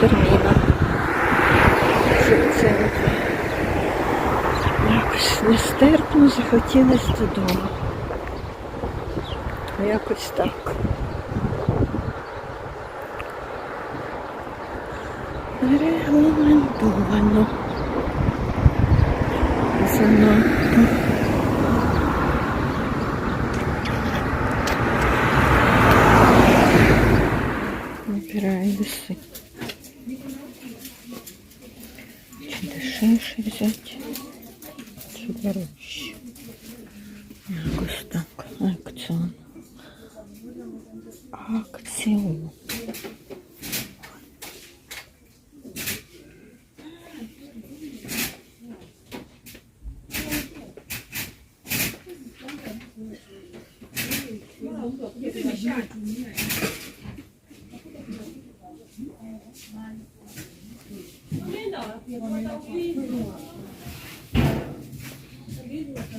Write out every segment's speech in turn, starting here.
терміна. Це якось нестерпно захотілося додому. Якось так. Регламентовано. Занадто.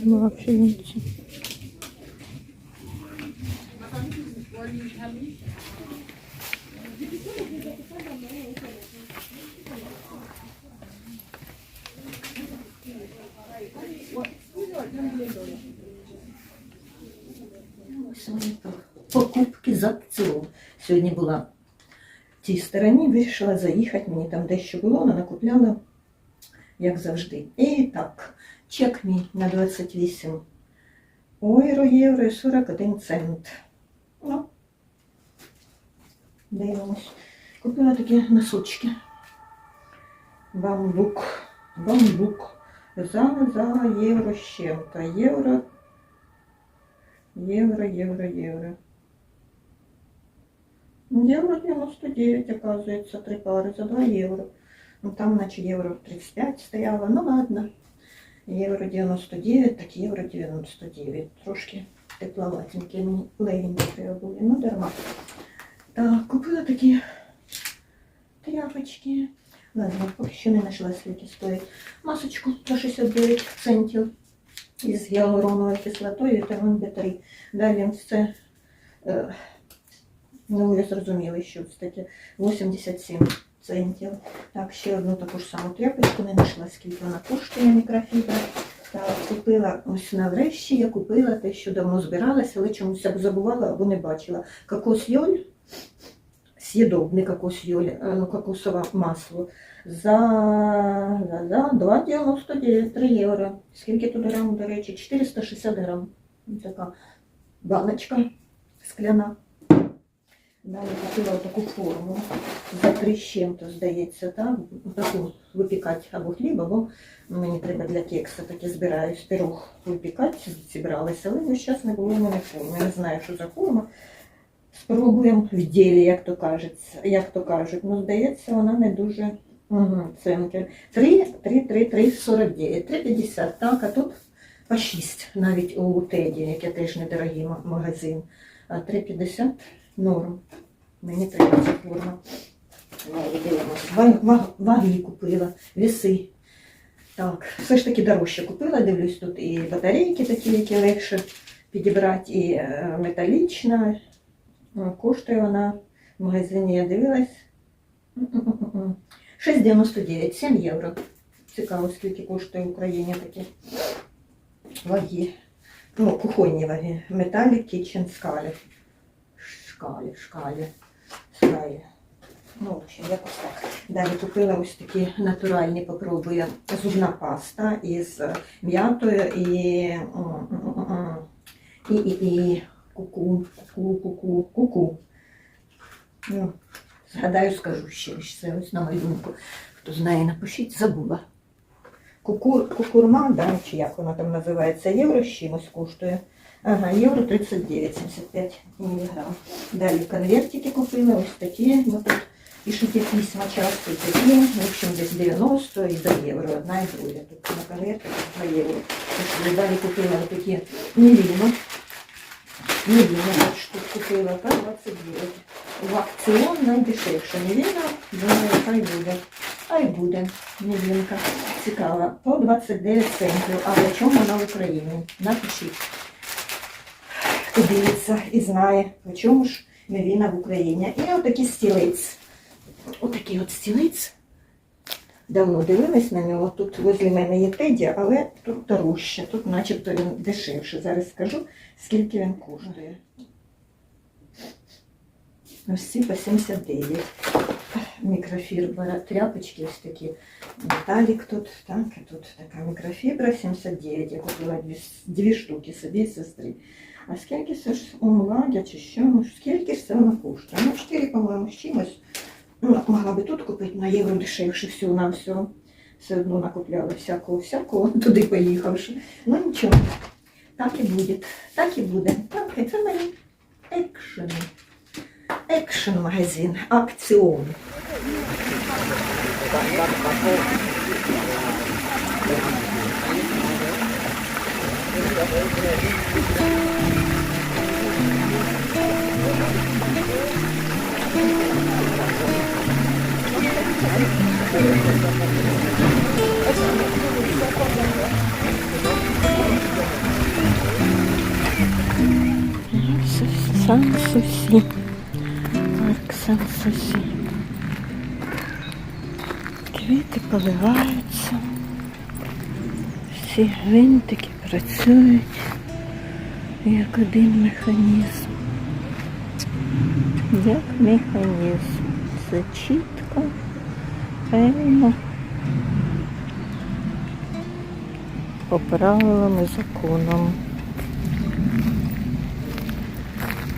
Mafyonchi. What? Свої покупки з акціон. Сьогодні була в тій стороні, вирішила заїхати, мені там дещо було, але накупляла, як завжди. І так, чек мій на 28 ойро, євро і 41 цент. Ну, дивимось. Купила такі носочки. Бамбук. Бамбук. За, за євро з чим-то. Євро Євро, євро, євро. Ну, Євро 99, оказується, три пари за 2 євро. Ну там наче євро 35 стояло, ну ладно. Євро 99, так євро 99. Трошки тепловатенькі, мені легенькі треба ну дарма. Так, купила такі тряпочки. Ладно, поки що не знайшла скільки стоїть. Масочку за 69 центів із гіалуроновою кислотою і вітамін D3. Далі це, е, ну ви зрозуміли, що це 87 центів. Так, ще одну таку ж саму тряпочку не знайшла, скільки вона коштує мікрофібра. Так, купила ось нарешті, я купила те, що давно збиралася, але чомусь забувала або не бачила. Кокос йоль, съедобний кокос йоль, е, ну, масло. За, за, за 2,99 3 євро. Скільки тут грам, до речі? 460 грам. Така баночка скляна. Далі купила таку форму за 3 з чим-то, здається, так? Таку випікати або хліб, або мені треба для кекса таке збираюсь пирог випікати, зібралася, але весь час не було в мене форми. Не знаю, що за форма. Спробуємо в ділі, як то кажуть, як то кажуть. Ну, здається, вона не дуже Угу, ценки. 3, 3, 3, 3, 49, 3,50, так, а тут по 6, навіть у Теді, яке теж недорогий магазин. А 3,50 норм. Мені треба ця форма. Ваги купила, віси. Так, все ж таки дорожче купила. Дивлюсь, тут і батарейки такі, які легше підібрати, і е, металічна. Е, Коштує вона в магазині, я дивилась. М-м-м-м. 6,99, 7 євро. Цікаво, скільки коштує в Україні такі ваги. Ну, кухонні ваги. Металік, Kitchen, скалі. Шкалі, шкалі, скалі. Ну, в общем, якось так. Далі купила ось такі натуральні, попробую, зубна паста із м'ятою і, і, і, і куку, куку, куку, куку. Ну, Згадаю, скажу ще, що це ось на малюнку. Хто знає, напишіть, забула. Кукур, кукурма, да, чи як вона там називається, євро з чимось коштує. Ага, євро 39,75 міліграм. Далі конвертики купила, ось такі. Ну, тут пишите письма часто, і такі, в общем, десь 90 і до євро, одна і друга. Тут на конвертиках 2 євро. Пішли. Далі купила ось такі міліно. Міліно, от штук купила, та 29 в акціон найдешевше. Невіна, думаю, хай буде. Хай буде невінка. Цікава. По 29 центів. А по чому вона в Україні? Напишіть. Хто дивиться і знає, по чому ж невіна в Україні. І отакий стілець. отакий от стілець. Давно дивилась на нього. Тут возле мене є Теді, але тут дорожче. Тут начебто він дешевше. Зараз скажу, скільки він коштує. Ось ці по 79. Мікрофібра, тряпочки ось такі. Металік тут, так, і тут така мікрофібра 79. Я купила дві, дві штуки собі і сестри. А скільки це ж умладя чи що? Ну, скільки ж це вона коштує? Ну, 4, по-моєму, з чимось. Ну, могла би тут купити на євро дешевше всього на всього. Все одно накупляла всякого, всякого, туди поїхавши. Ну нічого. Так і буде. Так і буде. Так, це мої екшени. Екшн магазин, акціон. Сан-Сусі. Парк Сан-Сусі. Квіти поливаються. Всі гвинтики працюють як один механізм. Як механізм. Чітко, певно. По правилам і законам.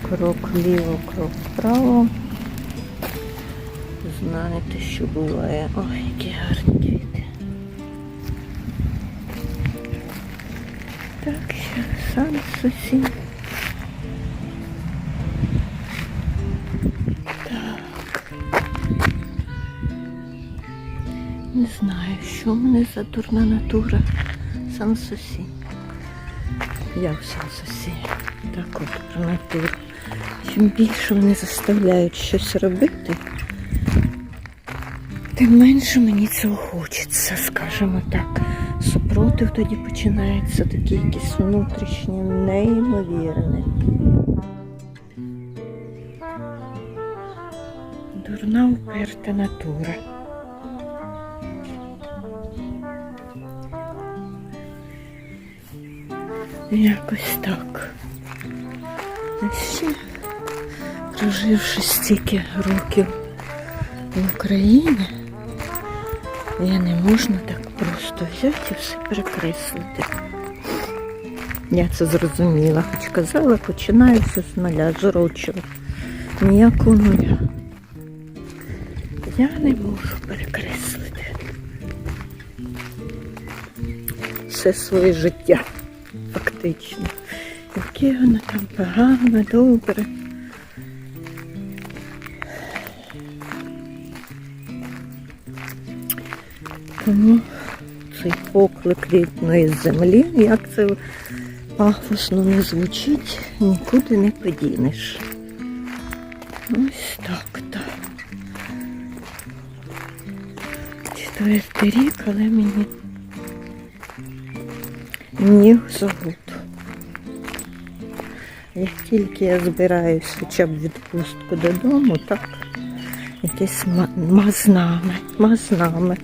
Крок вліво, крок вправо. Знаєте, що буває. Ой, які гарні квіти. Так сам сусід. Знаю, що в мене за дурна натура. Сам сусід. Я в сам сусід. Так от про натуру. Чим більше вони заставляють щось робити, тим менше мені цього хочеться, скажімо так. Супротив тоді починається такий якийсь внутрішній, неймовірний. Дурна уперта натура. Якось так. А ще, проживши стільки років в Україні, я не можна так просто взяти і все перекреслити. Я це зрозуміла, хоч казала, починаю все з нуля, з рочого. Ніякого нуля. Я не можу перекреслити все своє життя, фактично. Яке воно там погано, добре. Тому цей поклик рідної землі, як це пафосно не звучить, нікуди не подінеш. Ось так, так. Четвертий рік, але мені в забуду. Як тільки я збираюсь хоча б відпустку додому, так якесь мазнами, мазнами.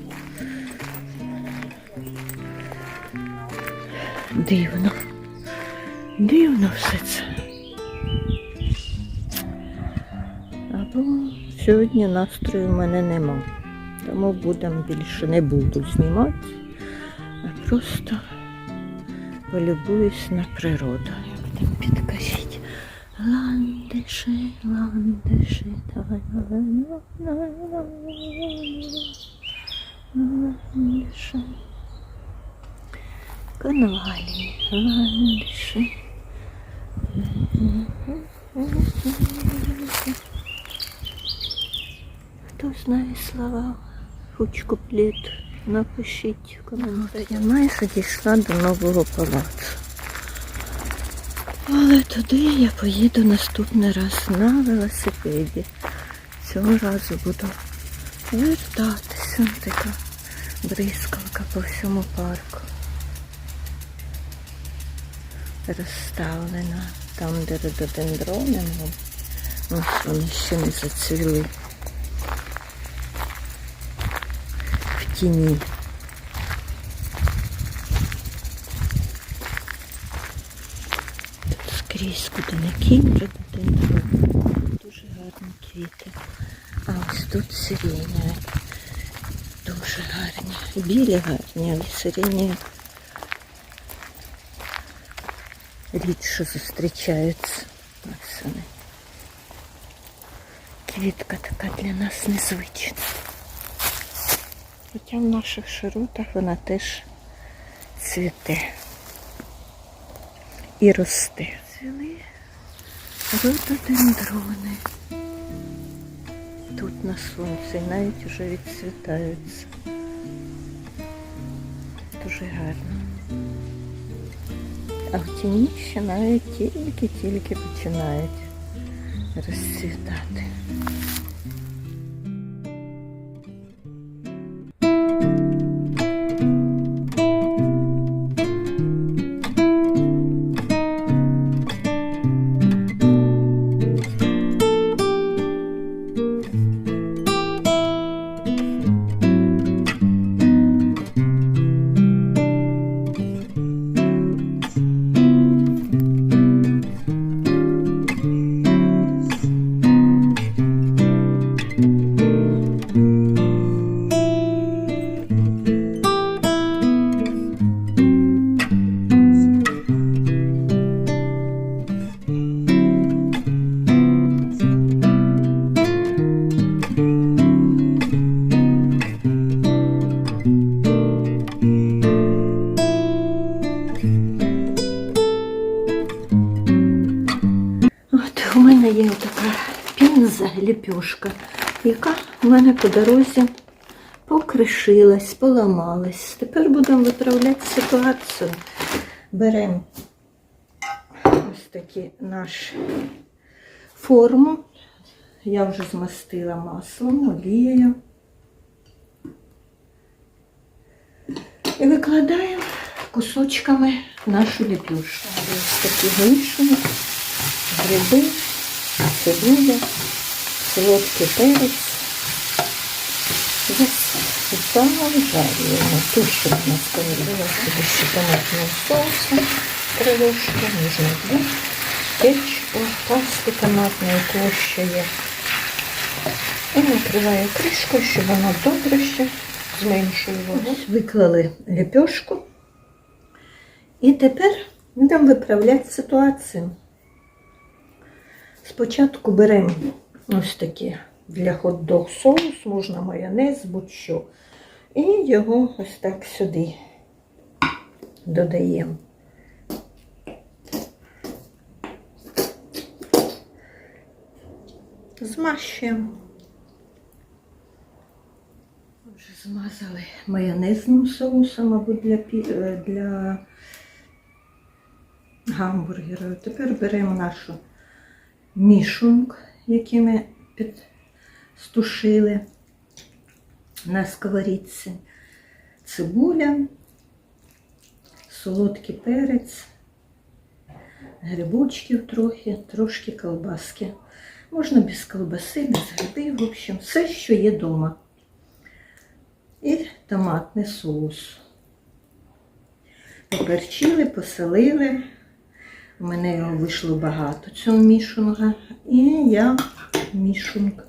Дивно. Дивно все це. Або сьогодні настрою в мене нема. Тому будемо більше не буду знімати, а просто полюбуюсь на природу. Як там підкажіть. Ландиші, ландиші, давай, ландиші. Конвалі, ландиші. Хто знає слова, хоч куплет, Напишіть в коментарі. Я майже дійшла до нового палацу. Але туди я поїду наступний раз на велосипеді. Цього разу буду вертатися. Така бризкалка по всьому парку. Розставлена там, де рододендрони, ну, вони ще не зацвіли. тіні. Тут скрізь куди не кинь, вже туди не робить. Дуже гарні квіти. А ось тут сирені. Дуже гарні. Білі гарні, але сирені рідше зустрічаються. Ось вони. Квітка така для нас незвична. Хоча в наших широтах вона теж цвіте і росте. Цвіли рододендрони. Тут на сонці навіть уже відцвітаються. Дуже гарно. А в тіні ще навіть тільки-тільки починають розцвітати. Мене по дорозі покришилась, поламалась. Тепер будемо виправляти ситуацію. Беремо ось такі наш форму. Я вже змастила маслом, олією. І викладаємо кусочками нашу ліпюшку. Ось такі вишні гриби, цибуля, солодкий перець. Завжаємо тушимо на сковорідку ще томатного соусу, три ложки, можна дві, кетчупу, пасти томатної площею. І накриваю кришкою, щоб воно добре ще зменшує воду. Виклали ліпьошку. І тепер будемо виправляти ситуацію. Спочатку беремо ось такі для хот-дог соус, можна майонез, будь-що. І його ось так сюди додаємо. Змащуємо. Вже змазали майонезним соусом, мабуть, для, е, для гамбургера. Тепер беремо нашу мішунг, який ми підстушили на сковорідці, цибуля, солодкий перець, грибочків трохи, трошки колбаски. Можна без колбаси, без грибів, в общем, все, що є вдома. І томатний соус. Поперчили, поселили. У мене його вийшло багато цього мішунга. І я мішунг.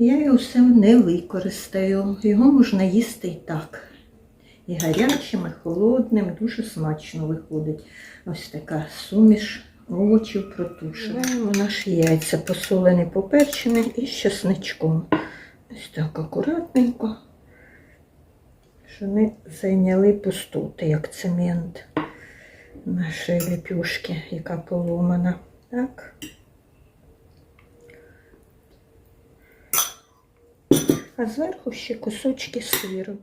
Я його все не використаю. Його можна їсти і так. І гарячим, і холодним, дуже смачно виходить. Ось така суміш овочів протушена. Беремо наші яйця посолені, поперчені і з чесничком. Ось так акуратненько, щоб не зайняли пустоти, як цемент нашої ліпюшки, яка поломана. Так. А зверху ще кусочки сиру.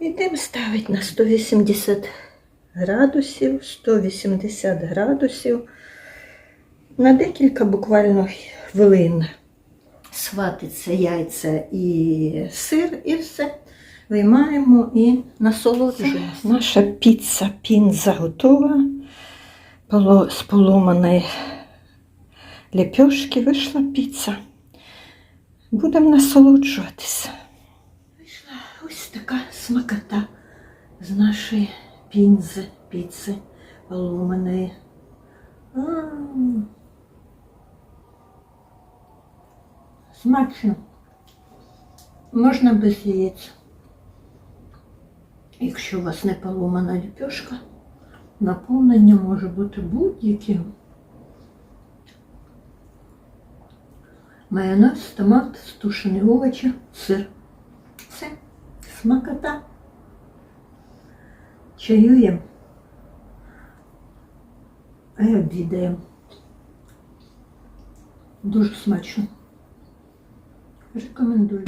Йдемо ставити на 180 градусів, 180 градусів на декілька буквально хвилин. Сватиться яйця і сир, і все. Виймаємо і насолоджуємося. Наша піца пінза готова. З поломаної лепешки вийшла піца. Будемо насолоджуватися. Вийшла ось така смакота з нашої пінзи, піци поломаної. Смачно. Можна без яєць. Якщо у вас не поломана ліпешка, наповнення може бути будь-яким. Майонез, томат, стушені овочі, сир. Все. Смакота. Чаюємо. А й обідаємо. Дуже смачно. Рекомендую.